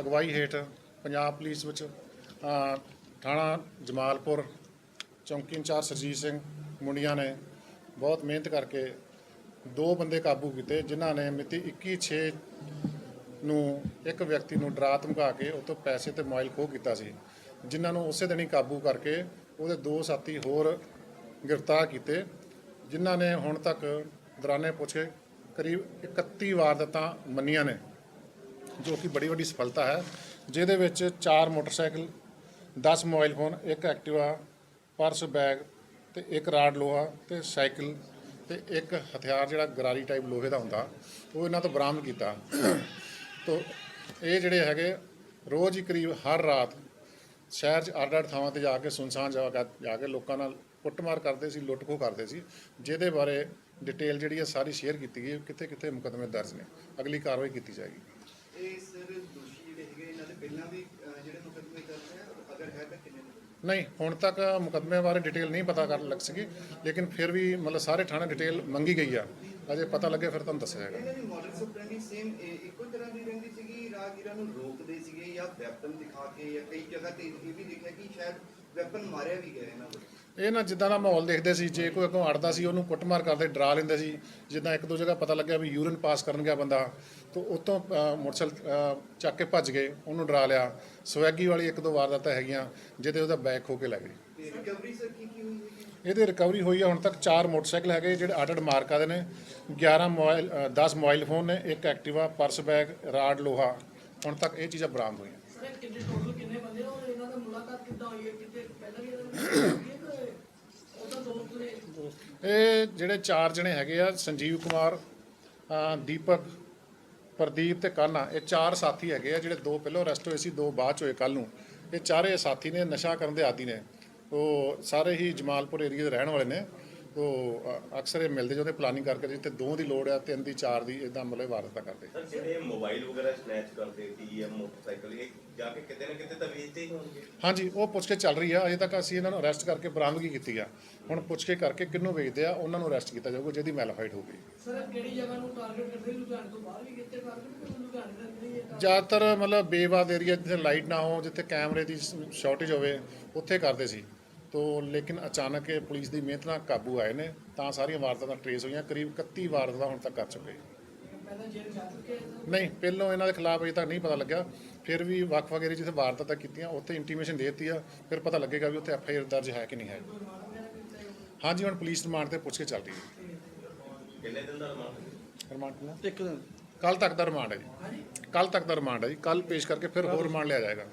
ਅਗਵਾਈ ਹੇਠ ਪੰਜਾਬ ਪੁਲਿਸ ਵਿੱਚ ਥਾਣਾ ਜਮਾਲਪੁਰ, ਚੌਂਕੀ ਇੰਚਾਰਜ ਸਰਜੀਤ ਸਿੰਘ ਮੁੰਡੀਆਂ ਨੇ ਬਹੁਤ ਮਿਹਨਤ ਕਰਕੇ ਦੋ ਬੰਦੇ ਕਾਬੂ ਕੀਤੇ, ਜਿਨ੍ਹਾਂ ਨੇ ਮਿਤੀ 21/6 ਨੂੰ ਇੱਕ ਵਿਅਕਤੀ ਨੂੰ ਡਰਾ ਧਮਕਾ ਕੇ ਉਹ ਤੋਂ ਪੈਸੇ ਤੇ ਮੋਬਾਈਲ ਖੋਹ ਕੀਤਾ ਸੀ, ਜਿਨ੍ਹਾਂ ਨੂੰ ਉਸੇ ਦਿਨ ਹੀ ਕਾਬੂ ਕਰਕੇ ਉਹਦੇ ਦੋ ਸਾਥੀ ਹੋਰ ਗ੍ਰਿਫਤਾਰ ਕੀਤੇ, ਜਿਨ੍ਹਾਂ ਨੇ ਹੁਣ ਤੱਕ ਦੌਰਾਨੇ ਪੁੱਛੇ ਕਰੀਬ 31 ਵਾਰਦਾਤਾਂ ਮੰਨੀਆਂ ਨੇ। ਜੋ ਕਿ ਬੜੀ ਵੱਡੀ ਸਫਲਤਾ ਹੈ, ਜਿਹਦੇ ਵਿੱਚ ਚਾਰ ਮੋਟਰਸਾਈਕਲ 10 ਮੋਬਾਈਲ ਫੋਨ, ਇੱਕ ਐਕਟਿਵਾ, ਪਰਸ ਬੈਗ ਤੇ ਇੱਕ ਰਾਡ ਲੋਹਾ ਤੇ ਸਾਈਕਲ ਤੇ ਇੱਕ ਹਥਿਆਰ ਜਿਹੜਾ ਗਰਾਰੀ ਟਾਈਪ ਲੋਹੇ ਦਾ ਹੁੰਦਾ, ਉਹ ਇਹਨਾਂ ਤੋਂ ਬਰਾਮਦ ਕੀਤਾ। ਤੋ ਇਹ ਜਿਹੜੇ ਹੈਗੇ, ਰੋਜ਼ ਹੀ ਕਰੀਬ ਹਰ ਰਾਤ ਸ਼ਹਿਰ 'ਚ ਅੱਡ ਅੱਡ ਥਾਵਾਂ ਤੇ ਜਾ ਕੇ ਸੁਨਸਾਨ ਜਗ੍ਹਾ ਜਾ ਕੇ ਲੋਕਾਂ ਨਾਲ ਕੁੱਟਮਾਰ ਕਰਦੇ ਸੀ, ਲੁੱਟ ਖੋਹ ਕਰਦੇ ਸੀ, ਜਿਹਦੇ ਬਾਰੇ ਡਿਟੇਲ ਜਿਹੜੀ ਹੈ ਸਾਰੀ ਸ਼ੇਅਰ ਕੀਤੀ ਗਈ ਕਿੱਥੇ ਕਿੱਥੇ ਮੁਕੱਦਮੇ ਦਰਜ ਨੇ। ਅਗਲੀ ਕਾਰਵਾਈ ਕੀਤੀ ਜਾਏਗੀ। ਇਹ ਸਰ ਦੋਸ਼ੀ ਜਿਹੜੇ ਹੈਗੇ ਇਹਨਾਂ ਦੇ ਪਹਿਲਾਂ ਵੀ ਅਹ, ਜਿਹੜੇ ਮੁਕੱਦਮੇ ਦਰਜ ਹੈ ਔਰ ਅਗਰ ਹੈ ਤਾਂ ਕਿੰਨੇ ਨੇ? ਨਹੀਂ ਹੁਣ ਤੱਕ ਮੁਕੱਦਮੇ ਬਾਰੇ ਡਿਟੇਲ ਨਹੀਂ ਪਤਾ ਕਰ ਲੱਗ ਸਕੀ ਲੇਕਿਨ ਫਿਰ ਵੀ ਮਤਲਬ ਸਾਰੇ ਥਾਣੇ ਡਿਟੇਲ ਮੰਗੀ ਗਈ ਆ। ਅਜੇ ਪਤਾ ਲੱਗੇ ਫਿਰ ਤੁਹਾਨੂੰ ਦੱਸਿਆ ਜਾਏਗਾ। ਇਹਨਾਂ ਦੀ ਮਾਡਲ ਸਪਰੈਂਡਿੰਗ ਸੇਮ ਇੱਕੋ ਤਰ੍ਹਾਂ ਦੀ ਰਹਿੰਦੀ ਸੀਗੀ ਰਾਹਗੀਰਾਂ ਨੂੰ ਰੋਕਦੇ ਸੀਗੇ ਜਾਂ ਵੈਪਨ ਦਿਖਾ ਕੇ ਜਾਂ ਕਈ ਜਗ੍ਹਾ ਤੇ ਇਹ ਵੀ ਦੇਖਿਆ ਕਿ ਸ਼ਾਇਦ ਵੈਪਨ ਮਾਰਿਆ ਵੀ ਗਿਆ ਇਹਨਾਂ ਵੱਲੋਂ ਇਹ ਨਾ ਜਿੱਦਾਂ ਦਾ ਮਾਹੌਲ ਦੇਖਦੇ ਸੀ ਜੇ ਕੋਈ ਅੱਗੋਂ ਅੜਦਾ ਸੀ ਉਹਨੂੰ ਕੁੱਟਮਾਰ ਕਰਦੇ ਡਰਾ ਲੈਂਦੇ ਸੀ ਜਿੱਦਾਂ ਇੱਕ ਦੋ ਜਗ੍ਹਾ ਪਤਾ ਲੱਗਿਆ ਵੀ ਯੂਰਿਨ ਪਾਸ ਕਰਨ ਗਿਆ ਬੰਦਾ ਤਾਂ ਉਤੋਂ ਮੋਟਰਸਾਈਕਲ ਚੱਕ ਕੇ ਭੱਜ ਗਏ ਉਹਨੂੰ ਡਰਾ ਲਿਆ। ਸਵੈਗੀ ਵਾਲੀ ਇੱਕ ਦੋ ਵਾਰਦਾਤਾਂ ਹੈਗੀਆਂ ਜਿਹਦੇ ਉਹਦਾ ਬੈਗ ਖੋ ਕੇ ਲੈ ਗਏ ਤੇ ਰਿਕਵਰੀ ਸਰ ਕੀ ਕੀ ਹੋਈ ਹੈਗੀ ਇਹਦੇ ਰਿਕਵਰੀ ਹੋਈ ਆ ਹੁਣ ਤੱਕ 4 ਮੋਟਰਸਾਈਕਲ ਹੈਗੇ ਜਿਹੜੇ ਅੱਡ ਅੱਡ ਮਾਰਕਾ ਦੇ ਨੇ। 11 ਮੋਬਾਈਲ ਅ, 10 ਮੋਬਾਈਲ ਫੋਨ ਨੇ ਇੱਕ ਐਕਟਿਵਾ ਪਰਸ ਬੈਗ ਰਾਡ ਲੋਹਾ। ਹੁਣ ਤੱਕ ਇਹ ਚੀਜ਼ਾਂ ਬਰਾਮਦ ਹੋਈਆਂ। ਸਰ ਕਿੰਨੇ ਟੋਟਲ ਕਿੰਨੇ ਬੰਦੇ ਆ ਇਹਨਾਂ ਦਾ ਮੁਲਾਕਾਤ ਕਿੱਦਾਂ ਹੋਈ ਹੈ? ਕਿਤੇ ਪਹਿਲਾਂ ਵੀ ਇਹਨਾਂ ਨੂੰ ਹੋਈ ਹੈ ਕਿ ਉਹਦਾ ਦੋਸਤ ਨੇ ਇਹ ਜਿਹੜੇ ਚਾਰ ਜਣੇ ਹੈਗੇ ਆ, ਸੰਜੀਵ ਕੁਮਾਰ ਦੀਪਕ, ਪ੍ਰਦੀਪ ਤੇ ਕਾਨਾ, ਇਹ ਚਾਰ ਸਾਥੀ ਹੈਗੇ ਆ ਜਿਹੜੇ ਦੋ ਪਹਿਲਾਂ ਅਰੈਸਟ ਹੋਏ ਸੀ, ਦੋ ਬਾਅਦ ਚ ਹੋਏ ਕੱਲ ਨੂੰ। ਇਹ ਚਾਰੇ ਸਾਥੀ ਨੇ, ਨਸ਼ਾ ਕਰਨ ਦੇ ਆਦੀ ਨੇ। ਉਹ ਸਾਰੇ ਹੀ ਜਮਾਲਪੁਰ ਏਰੀਆ ਦੇ ਰਹਿਣ ਵਾਲੇ ਨੇ। ਉਹ ਅਕਸਰ ਇਹ ਮਿਲਦੇ ਜੁਲਦੇ ਪਲਾਨਿੰਗ ਕਰਕੇ ਜਿੱਥੇ ਦੋ ਦੀ ਲੋੜ ਆ ਤਿੰਨ ਦੀ ਚਾਰ ਦੀ ਇਦਾਂ ਮਤਲਬ ਵਾਰਦਾਤਾਂ ਕਰਦੇ। ਸਰ ਜਿਹੜੇ ਮੋਬਾਈਲ ਵਗੈਰਾ ਸਨੈਚ ਕਰਦੇ ਸੀ ਜਾਂ ਮੋਟਰਸਾਈਕਲ ਇਹ ਜਾ ਕੇ ਕਿਤੇ ਨਾ ਕਿਤੇ ਤਾਂ ਵੇਚਦੇ ਹੀ ਹੋਣਗੇ। ਹਾਂਜੀ ਉਹ ਪੁੱਛ ਕੇ ਚੱਲ ਰਹੀ ਆ ਅਜੇ ਤੱਕ ਅਸੀਂ ਇਹਨਾਂ ਨੂੰ ਅਰੈਸਟ ਕਰਕੇ ਬਰਾਮਦਗੀ ਕੀਤੀ ਆ। ਹੁਣ ਪੁੱਛ ਕੇ ਕਰਕੇ ਕਿੰਨੂੰ ਵੇਚਦੇ ਆ ਉਹਨਾਂ ਨੂੰ ਅਰੈਸਟ ਕੀਤਾ ਜਾਊਗਾ ਜਿਹਦੀ ਮੈਲਾਫਾਈਡ ਹੋਊਗੀ ਸਰ ਕਿਹੜੀ ਜਗ੍ਹਾ ਨੂੰ ਟਾਰਗੇਟ ਕਰਦੇ ਲੁਧਿਆਣੇ ਤੋਂ ਬਾਹਰ ਵੀ ਕਿਤੇ ਟਾਰਗੇਟ ਲੁਧਿਆਣੇ ਦਾ ਨਹੀਂ? ਜ਼ਿਆਦਾਤਰ ਮਤਲਬ ਬੇਵਾਦ ਏਰੀਆ ਜਿੱਥੇ ਲਾਈਟ ਨਾ ਹੋ ਜਿੱਥੇ ਕੈਮਰੇ ਦੀ ਸ਼ਾਰਟੇਜ ਹੋਵੇ ਉੱਥੇ ਕਰਦੇ ਸੀ। ਤੋ ਲੇਕਿਨ ਅਚਾਨਕ ਇਹ ਪੁਲਿਸ ਦੀ ਮਿਹਨਤ ਨਾਲ ਕਾਬੂ ਆਏ ਨੇ ਤਾਂ ਸਾਰੀਆਂ ਵਾਰਦਾਤਾਂ ਟਰੇਸ ਹੋਈਆਂ ਕਰੀਬ 31 ਵਾਰਦਾਤਾਂ ਹੁਣ ਤੱਕ ਕਰ ਚੁੱਕੇ ਨਹੀਂ ਪਹਿਲੋਂ ਇਹਨਾਂ ਦੇ ਖਿਲਾਫ ਅਜੇ ਤੱਕ ਨਹੀਂ ਪਤਾ ਲੱਗਾ ਫਿਰ ਵੀ ਵੱਖ-ਵੱਖ ਏਰੀਆ ਜਿੱਥੇ ਵਾਰਦਾਤਾਂ ਕੀਤੀਆਂ ਉੱਥੇ ਇੰਟੀਮੇਸ਼ਨ ਦਿੱਤੀ ਆ ਫਿਰ ਪਤਾ ਲੱਗੇਗਾ ਵੀ ਉੱਥੇ ਐਫ ਆਈ ਆਰ ਦਰਜ ਹੈ ਕਿ ਨਹੀਂ ਹੈ। ਹਾਂਜੀ ਹੁਣ ਪੁਲਿਸ ਰਿਮਾਂਡ ਤੇ ਪੁੱਛ ਕੇ ਚੱਲ ਰਹੀ ਹੈ। ਕਿੰਨੇ ਦਿਨ ਦਾ ਰਿਮਾਂਡ? ਰਿਮਾਂਡ ਨਾ ਇੱਕ ਦਿਨ। ਕੱਲ ਤੱਕ ਦਾ ਰਿਮਾਂਡ ਹੈ ਜੀ। ਕੱਲ ਤੱਕ ਦਾ ਰਿਮਾਂਡ ਹੈ ਜੀ। ਕੱਲ ਪੇਸ਼ ਕਰਕੇ ਫਿਰ ਹੋਰ ਰਿਮਾਂਡ ਲਿਆ ਜਾਏਗਾ।